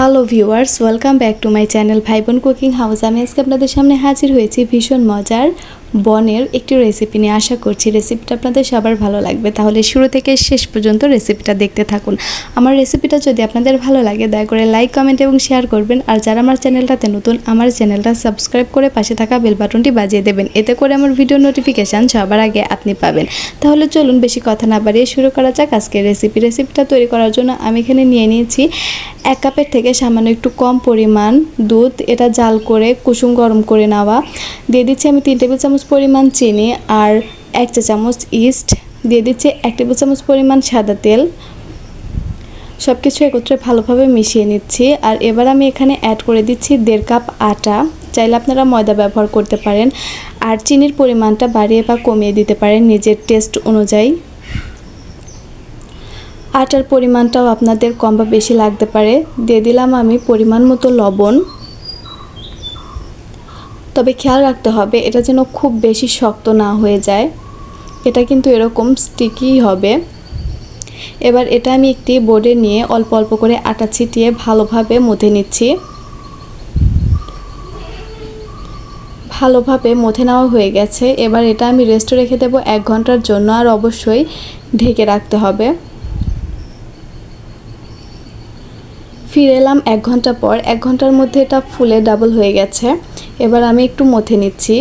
Hello viewers welcome back to my channel ভাইবন cooking house আমি আজকে আপনাদের সামনে হাজির হয়েছি ভীষণ মজার বনের একটি রেসিপি নিয়ে। আশা করছি রেসিপিটা আপনাদের সবার ভালো লাগবে। তাহলে শুরু থেকে শেষ পর্যন্ত রেসিপিটা দেখতে থাকুন। আমার রেসিপিটা যদি আপনাদের ভালো লাগে, দয়া করে লাইক কমেন্ট এবং শেয়ার করবেন। আর যারা আমার চ্যানেলটাতে নতুন, আমার চ্যানেলটা সাবস্ক্রাইব করে পাশে থাকা বেল বাটনটি বাজিয়ে দেবেন। এতে করে আমার ভিডিও নোটিফিকেশান সবার আগে আপনি পাবেন। তাহলে চলুন, বেশি কথা না বাড়িয়ে শুরু করা যাক আজকের রেসিপি রেসিপিটা তৈরি করার জন্য আমি এখানে নিয়ে নিয়েছি এক কাপের থেকে সামান্য একটু কম পরিমাণ দুধ, এটা জাল করে, কুসুম গরম করে নেওয়া। দিয়ে দিচ্ছি আমি তিন টেবিল চামচ পরিমাণ চিনি আর এক চা চামচ ইস্ট। দিয়ে দিচ্ছি এক টেবিল চামচ পরিমাণ সাদা তেল। সব কিছু একত্রে ভালোভাবে মিশিয়ে নিচ্ছি। আর এবার আমি এখানে অ্যাড করে দিচ্ছি দেড় কাপ আটা। চাইলে আপনারা ময়দা ব্যবহার করতে পারেন। আর চিনির পরিমাণটা বাড়িয়ে বা কমিয়ে দিতে পারেন নিজের টেস্ট অনুযায়ী। আটার পরিমাণটাও আপনাদের কম বা বেশি লাগতে পারে। দিয়ে দিলাম আমি পরিমাণ মতো লবণ। তবে খেয়াল রাখতে হবে, এটা যেন খুব বেশি শক্ত না হয়ে যায়। এটা কিন্তু এরকম স্টিকি হবে। এবার এটা আমি একটি বোর্ডে নিয়ে অল্প অল্প করে আটা ছিটিয়ে ভালোভাবে মথে নিচ্ছি। ভালোভাবে মথে নেওয়া হয়ে গেছে। এবার এটা আমি রেস্টে রেখে দেবো এক ঘণ্টার জন্য আর অবশ্যই ঢেকে রাখতে হবে। ফিরে এলাম এক ঘণ্টা পর। এক ঘণ্টার মধ্যে এটা ফুলে ডাবল হয়ে গেছে। এবার আমি একটু মথে নিচ্ছি।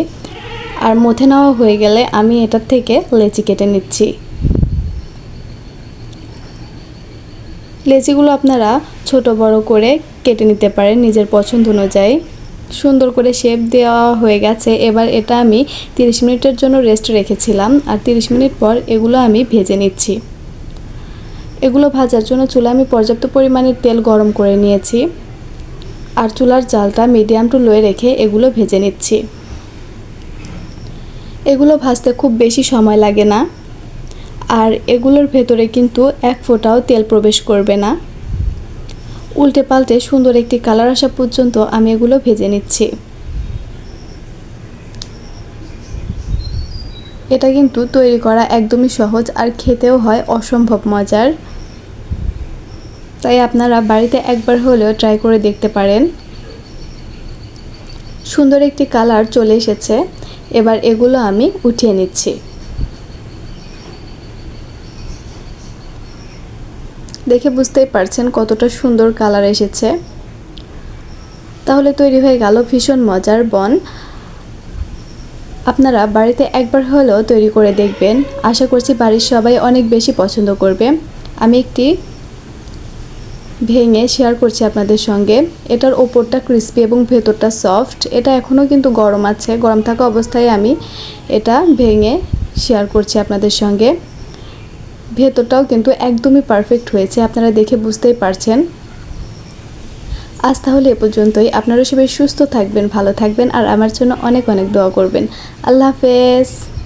আর মথে নেওয়া হয়ে গেলে আমি এটার থেকে লেচি কেটে নিচ্ছি। লেচিগুলো আপনারা ছোট বড় করে কেটে নিতে পারেন নিজের পছন্দ অনুযায়ী। সুন্দর করে শেপ দেওয়া হয়ে গেছে। এবার এটা আমি 30 মিনিটের জন্য রেস্ট রেখেছিলাম। আর 30 মিনিট পর এগুলো আমি ভেজে নিচ্ছি। এগুলো ভাজার জন্য চুলা আমি পর্যাপ্ত পরিমাণে তেল গরম করে নিয়েছি আর চুলার জালটা মিডিয়াম টু লোয়ে রেখে এগুলো ভেজে নিচ্ছি। এগুলো ভাজতে খুব বেশি সময় লাগে না আর এগুলোর ভেতরে কিন্তু এক ফোঁটাও তেল প্রবেশ করবে না। উল্টে পাল্টে সুন্দর একটি কালার আসা পর্যন্ত আমি এগুলো ভেজে নিচ্ছি। এটা কিন্তু তৈরি করা একদমই সহজ আর খেতেও হয় অসম্ভব মজার। তাই আপনারা বাড়িতে একবার হলেও ট্রাই করে দেখতে পারেন। সুন্দর একটি কালার চলে এসেছে। এবার এগুলো আমি উঠিয়ে নিচ্ছি। দেখে বুঝতেই পারছেন কতটা সুন্দর কালার এসেছে। তাহলে তৈরি হয়ে গেল ভীষণ মজার বন। আপনারা বাড়িতে একবার হলেও তৈরি করে দেখবেন। আশা করছি বাড়ির সবাই অনেক বেশি পছন্দ করবে। আমি একটি ভেঙে শেয়ার করছি আপনাদের সঙ্গে। এটার ওপরটা ক্রিস্পি এবং ভেতরটা সফট এটা এখনও কিন্তু গরম আছে। গরম থাকা অবস্থায় আমি এটা ভেঙে শেয়ার করছি আপনাদের সঙ্গে। ভেতরটাও কিন্তু একদমই পারফেক্ট হয়েছে। আপনারা দেখে বুঝতেই পারছেন। আজ তাহলে এ পর্যন্তই। আপনারা সবাই সুস্থ থাকবেন, ভালো থাকবেন, আর আমার জন্য অনেক অনেক দোয়া করবেন। আল্লাহ হাফেজ।